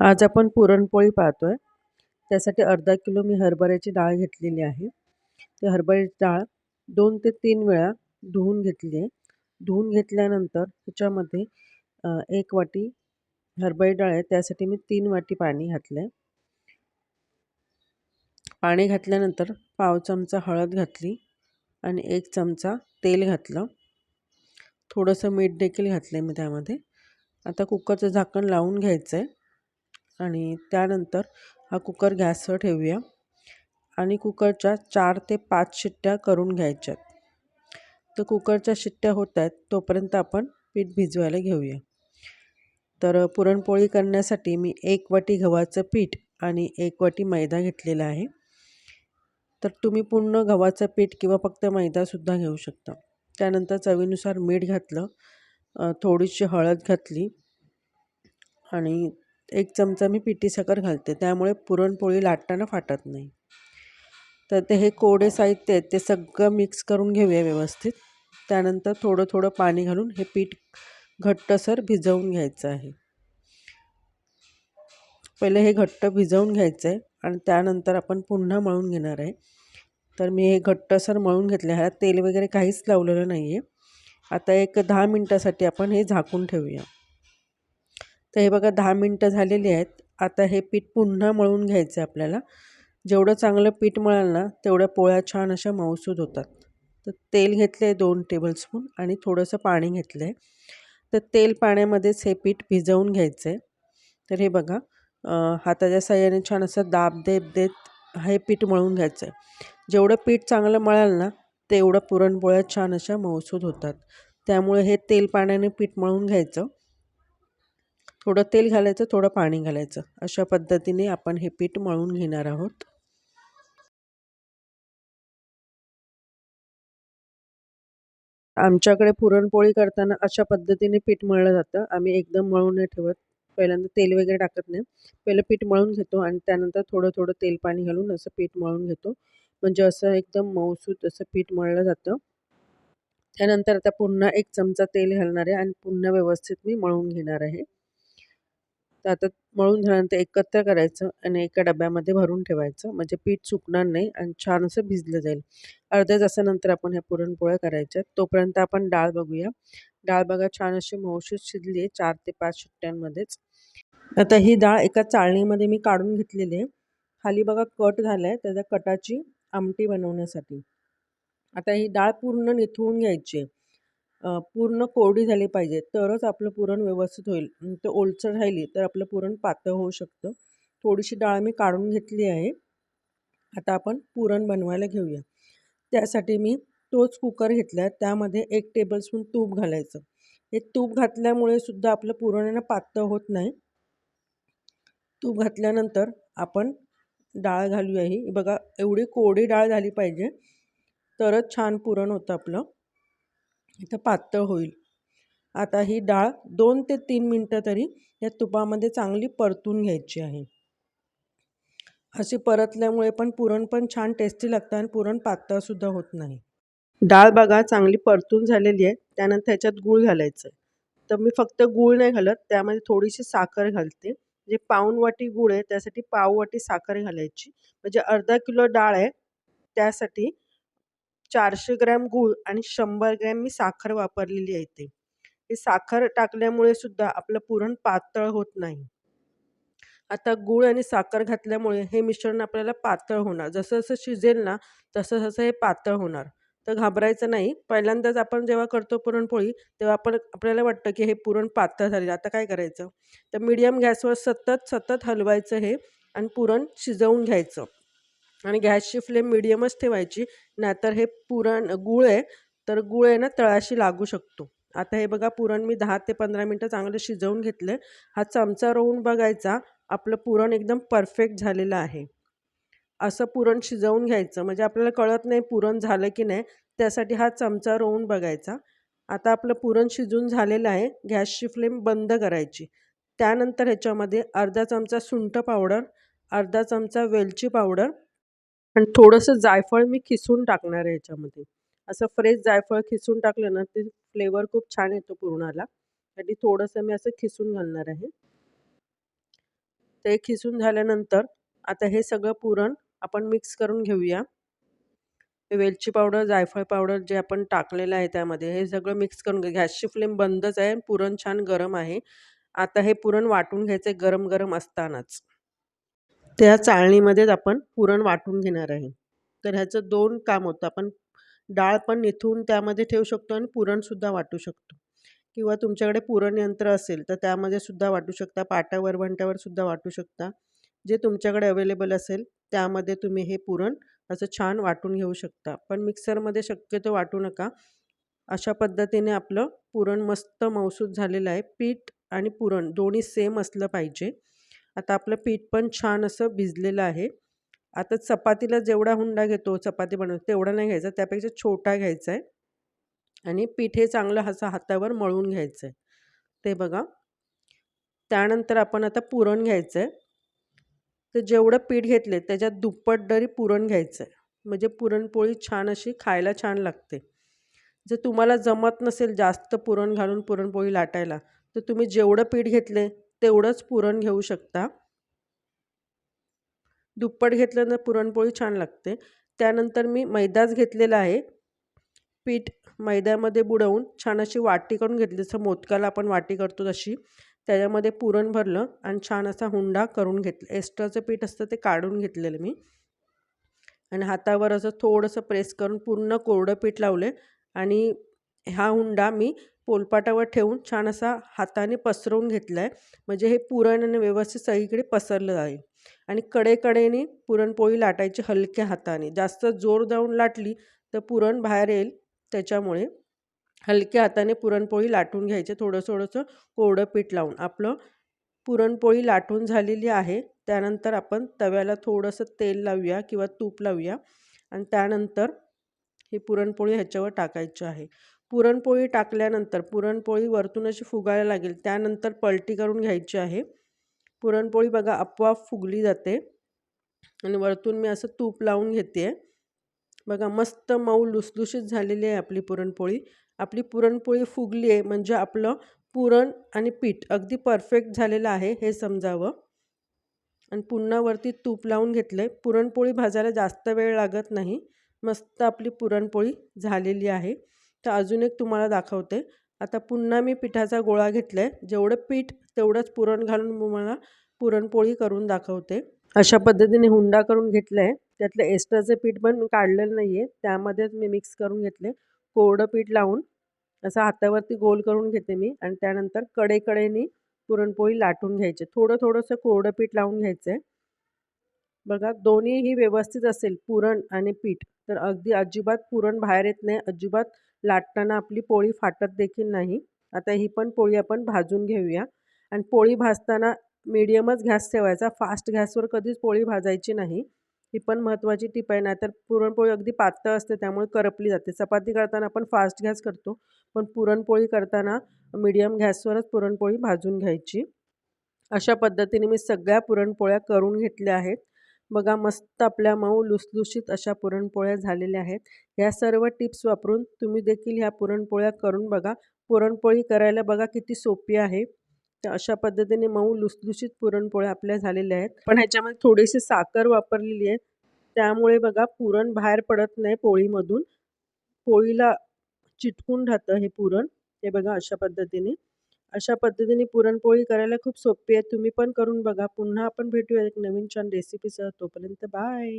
आज आपण पुरणपोळी पाहतो आहे त्यासाठी अर्धा किलो मी हरभऱ्याची डाळ घेतलेली आहे. ते हरभऱ्याची डाळ दोन ते तीन वेळा धुवून घेतली आहे. धुवून घेतल्यानंतर त्याच्यामध्ये एक वाटी हरभरी डाळ आहे. त्यासाठी मी तीन वाटी पाणी घातलं आहे पाणी घातल्यानंतर पाव चमचा हळद घातली आणि एक चमचा तेल घातलं. थोडंसं मीठ देखील घातलं आहे मी त्यामध्ये. आता कुकरचं झाकण लावून घ्यायचं आहे आणि त्यानंतर हा कुकर गॅसवर ठेवूया आणि कुकरच्या चार ते पाच शिट्ट्या करून घ्यायच्यात. तर कुकरच्या शिट्ट्या होत आहेत तोपर्यंत आपण पीठ भिजवायला घेऊया. तर पुरणपोळी करण्यासाठी मी एक वाटी गव्हाचं पीठ आणि एक वाटी मैदा घेतलेला आहे. तर तुम्ही पूर्ण गव्हाचं पीठ किंवा फक्त मैदासुद्धा घेऊ शकता. त्यानंतर चवीनुसार मीठ घातलं थोडीशी हळद घातली आणि एक चमचा मी पिठी साखर घालते. त्यामुळे पुरणपोळी लाटताना फाटत नाही. तर ते हे कोडे साहित्य आहेत ते सगळं मिक्स करून घेऊया व्यवस्थित. त्यानंतर थोडं थोडं पाणी घालून हे पीठ घट्टसर भिजवून घ्यायचं आहे. पहिले हे घट्ट भिजवून घ्यायचं आहे आणि त्यानंतर आपण पुन्हा मळून घेणार आहे. तर मी हे घट्टसर मळून घेतले. ह्याला तेल वगैरे काहीच लावलेलं नाही आहे आता एक दहा मिनटासाठी आपण हे झाकून ठेवूया. तर हे बघा दहा मिनटं झालेली आहेत. आता हे पीठ पुन्हा मळून घ्यायचं आहे आपल्याला. जेवढं चांगलं पीठ मळाल ना तेवढ्या पोळ्या छान अशा मऊसूद होतात. तर तेल घेतलं आहे दोन टेबलस्पून आणि थोडंसं पाणी घेतलं आहे तर तेल पाण्यामध्येच हे पीठ भिजवून घ्यायचं आहे तर हे बघा हाताच्या साह्याने छान असं दाब देत देत हे पीठ मळून घ्यायचं आहे जेवढं पीठ चांगलं मळाल ना तेवढं पुरणपोळ्या छान अशा मऊसूद होतात. त्यामुळे हे तेल पाण्याने पीठ मळून घ्यायचं. थोडं तेल घालायचं थोडं पाणी घालायचं. अशा पद्धतीने आपण हे पीठ मळून घेणार आहोत. आमच्याकडे पुरणपोळी करताना अशा पद्धतीने पीठ मळलं जातं. आम्ही एकदम मळून नाही ठेवत. पहिल्यांदा तेल वगैरे टाकत नाही. पहिलं पीठ मळून घेतो आणि त्यानंतर थोडं थोडं तेल पाणी घालून असं पीठ मळून घेतो. म्हणजे असं एकदम मऊसूत असं पीठ मळलं जातं. त्यानंतर आता पुन्हा एक चमचा तेल घालणार आहे आणि पुन्हा व्यवस्थित मी मळून घेणार आहे. तर आता मळून झाल्यानंतर एकत्र करायचं आणि एका डब्यामध्ये भरून ठेवायचं. म्हणजे पीठ सुकणार नाही आणि छान असं भिजलं जाईल. अर्ध्या तासानंतर आपण ह्या पुरणपोळ्या करायच्या. तोपर्यंत आपण डाळ बघूया. डाळ बघा छान अशी मऊशीत शिजली आहे चार ते पाच शिट्ट्यांमध्येच. आता ही डाळ एका चाळणीमध्ये मी काढून घेतलेली आहे. खाली बघा कट झाला आहे त्याच्या कटाची आमटी बनवण्यासाठी. आता ही डाळ पूर्ण निथळून घ्यायची आहे. पूर्ण कोरडी झाली पाहिजे तरच आपलं पुरण व्यवस्थित होईल. तर ओलसर राहिली तर आपलं पुरण पातळ होऊ शकतं. थोडीशी डाळ मी काढून घेतली आहे. आता आपण पुरण बनवायला घेऊया. त्यासाठी मी तोच कुकर घेतला आहे त्यामध्ये एक टेबलस्पून तूप घालायचं. हे तूप घातल्यामुळे सुद्धा आपलं पुरण पातळ होत नाही. तूप घातल्यानंतर आपण डाळ घालूया ही बघा एवढी कोरडी डाळ झाली पाहिजे. तरच छान पुरण होतं आपलं. इथं पातळ होईल. आता ही डाळ दोन ते तीन मिनटं तरी या तुपामध्ये चांगली परतून घ्यायची आहे. अशी परतल्यामुळे पण पुरण पण छान टेस्टी लागतं आणि पुरण पातळसुद्धा होत नाही. डाळ बघा चांगली परतून झालेली आहे. त्यानंतर ह्याच्यात गूळ घालायचं आहे तर मी फक्त गूळ नाही घालत त्यामध्ये थोडीशी साखर घालते. जे पाऊन वाटी गूळ आहे त्यासाठी पाव वाटी साखर घालायची. म्हणजे अर्धा किलो डाळ आहे त्यासाठी चारशे ग्रॅम गूळ आणि शंभर ग्रॅम मी साखर वापरलेली आहे ते हे साखर टाकल्यामुळे सुद्धा आपलं पुरण पातळ होत नाही. आता गूळ आणि साखर घातल्यामुळे हे मिश्रण आपल्याला पातळ होणार. जसं जसं शिजेल ना तसं तसं हे पातळ होणार. तर घाबरायचं नाही. पहिल्यांदाच आपण जेव्हा करतो पुरणपोळी तेव्हा आपण आपल्याला वाटतं की हे पुरण पातळ झालेलं आता काय करायचं? तर मीडियम गॅसवर सतत सतत हलवायचं हे आणि पुरण शिजवून घ्यायचं. आणि गॅसची फ्लेम मिडियमच ठेवायची नाहीतर हे पुरण गुळ आहे तर गुळ आहे ना तळाशी लागू शकतो. आता हे बघा पुरण मी दहा ते पंधरा मिनटं चांगलं शिजवून घेतलं हा चमचा रोवून बघायचा आपलं पुरण एकदम परफेक्ट झालेलं आहे. असं पुरण शिजवून घ्यायचं म्हणजे आपल्याला कळत नाही पुरण झालं की नाही त्यासाठी हा चमचा रोवून बघायचा. आता आपलं पुरण शिजून झालेलं आहे गॅसची फ्लेम बंद करायची. त्यानंतर ह्याच्यामध्ये अर्धा चमचा सुंठ पावडर अर्धा चमचा वेलची पावडर आणि थोडंसं जायफळ मी खिसून टाकणार आहे याच्यामध्ये. असं फ्रेश जायफळ खिसून टाकलं ना ते फ्लेवर खूप छान येतो पुरणाला. त्यासाठी थोडंसं मी असं खिसून घालणार आहे. ते खिसून झाल्यानंतर आता हे सगळं पुरण आपण मिक्स करून घेऊया. वेलची पावडर जायफळ पावडर जे आपण टाकलेलं आहे त्यामध्ये हे सगळं मिक्स करून घ्या गॅसची फ्लेम बंदच आहे पुरण छान गरम आहे. आता हे पुरण वाटून घ्यायचं गरम गरम असतानाच. त्या चाळणीमध्येच आपण पुरण वाटून घेणार आहे. तर ह्याचं दोन काम होतं. आपण डाळ पण निथून त्यामध्ये ठेवू शकतो आणि पुरणसुद्धा वाटू शकतो. किंवा तुमच्याकडे पुरण यंत्र असेल तर त्यामध्ये सुद्धा वाटू शकता. पाट्यावर वंट्यावर सुद्धा वाटू शकता. जे तुमच्याकडे अवेलेबल असेल त्यामध्ये तुम्ही हे पुरण असं छान वाटून घेऊ शकता. पण मिक्सरमध्ये शक्यतो वाटू नका. अशा पद्धतीने आपलं पुरण मस्त मौसूद झालेलं आहे. पीठ आणि पुरण दोन्ही सेम असलं पाहिजे. आता आपलं पीठ पण छान असं भिजलेलं आहे. आता चपातीला जेवढा हुंडा घेतो चपाती बनवतो तेवढा नाही घ्यायचा त्यापेक्षा छोटा घ्यायचा आहे. आणि पीठ हे चांगलं असं हातावर मळून घ्यायचं आहे. ते बघा. त्यानंतर आपण आता पुरण घ्यायचं आहे तर जेवढं पीठ घेतले त्याच्यात दुप्पट दरी पुरण घ्यायचं आहे म्हणजे पुरणपोळी छान अशी खायला छान लागते. जर तुम्हाला जमत नसेल जास्त पुरण घालून पुरणपोळी लाटायला तर तुम्ही जेवढं पीठ घेतले तेवढंच पुरण घेऊ शकता. दुप्पट घेतल्यानं पुरणपोळी छान लागते. त्यानंतर मी मैदाच घेतलेला आहे. पीठ मैद्यामध्ये बुडवून छान अशी वाटी करून घेतली. जसं मोदकाला आपण वाटी करतो तशी. त्याच्यामध्ये पुरण भरलं आणि छान असा हुंडा करून घेतलं. एक्स्ट्राचं पीठ असतं ते काढून घेतलेलं मी. आणि हातावर असं थोडंसं प्रेस करून पूर्ण कोरडं पीठ लावले आणि हा हुंडा मी पोलपाटावर ठेवून छान असा हाताने पसरवून घेतला आहे म्हणजे हे पुरण व्यवस्थित सगळीकडे पसरलं आहे. आणि कडेकडेने पुरणपोळी लाटायची हलक्या हाताने. जास्त जोर जाऊन लाटली तर पुरण बाहेर येईल. त्याच्यामुळे हलक्या हाताने पुरणपोळी लाटून घ्यायचे. थोडं थोडंसं कोरडं पीठ लावून. आपलं पुरणपोळी लाटून झालेली आहे. त्यानंतर आपण तव्याला थोडंसं तेल लावूया किंवा तूप लावूया. आणि त्यानंतर ही पुरणपोळी ह्याच्यावर टाकायची आहे. पुरणपोळी टाकल्यानंतर पुरणपोळी वरतून अशी फुगायला लागेल त्यानंतर पलटी करून घ्यायची आहे. पुरणपोळी बघा आपोआप फुगली जाते. आणि वरतून मी असं तूप लावून घेते. बघा मस्त मऊ लुसलुशीत झालेली आहे आपली पुरणपोळी. आपली पुरणपोळी फुगली आहे म्हणजे आपलं पुरण आणि पीठ अगदी परफेक्ट झालेलं आहे हे समजावं. आणि पुन्हा वरती तूप लावून घेतलं आहे पुरणपोळी भाजायला जास्त वेळ लागत नाही. मस्त आपली पुरणपोळी झालेली आहे. तर अजून एक तुम्हाला दाखवते. आता पुन्हा मी पिठाचा गोळा घेतला आहे जेवढं पीठ तेवढंच पुरण घालून तुम्हाला पुरणपोळी करून दाखवते. अशा पद्धतीने हुंडा करून घेतलं आहे त्यातलं एक्स्ट्राचं पीठ पण मी काढलेलं नाही आहे त्यामध्येच मी मिक्स करून घेतले. कोरडं पीठ लावून असं हातावरती गोल करून घेते मी आणि त्यानंतर कडेकडेने पुरणपोळी लाटून घ्यायचे. थोडं थोडंसं कोरडं पीठ लावून घ्यायचं आहे बघा दोन्हीही व्यवस्थित असेल पुरण आणि पीठ तर अगदी अजिबात पुरण बाहेर येत नाही. अजिबात लाटताना आपली पोळी फाटत देखील नाही. आता ही पण पोळी आपण भाजून घेऊया. आणि पोळी भाजताना मीडियमच गॅस ठेवायचा. फास्ट गॅसवर कधीच पोळी भाजायची नाही. ही पण महत्त्वाची टीप आहे. नाहीतर पुरणपोळी अगदी पातळ असते त्यामुळे करपली जाते. चपाती करताना आपण फास्ट गॅस करतो. पण पुरणपोळी करताना मीडियम गॅसवरच पुरणपोळी भाजून घ्यायची. अशा पद्धतीने मी सगळ्या पुरणपोळ्या करून घेतल्या आहेत. बघा मस्त आपल्या मऊ लुसलुशीत अशा पुरणपोळ्या झालेल्या आहेत. ह्या सर्व टिप्स वापरून तुम्ही देखील ह्या पुरणपोळ्या करून बघा. पुरणपोळी करायला बघा किती सोपी आहे. तर अशा पद्धतीने मऊ लुसलुशीत पुरणपोळ्या आपल्या झालेल्या आहेत. पण ह्याच्यामध्ये थोडीशी साखर वापरलेली आहे. त्यामुळे बघा पुरण बाहेर पडत नाही पोळीमधून. पोळीला चिटकून राहतं हे पुरण. हे बघा अशा पद्धतीने. अशा पद्धतीने पुरणपोळी करायला खूप सोपी आहे. तुम्ही पण करून बघा. पुन्हा आपण भेटूया एक नवीन छान रेसिपीसह तोपर्यंत बाय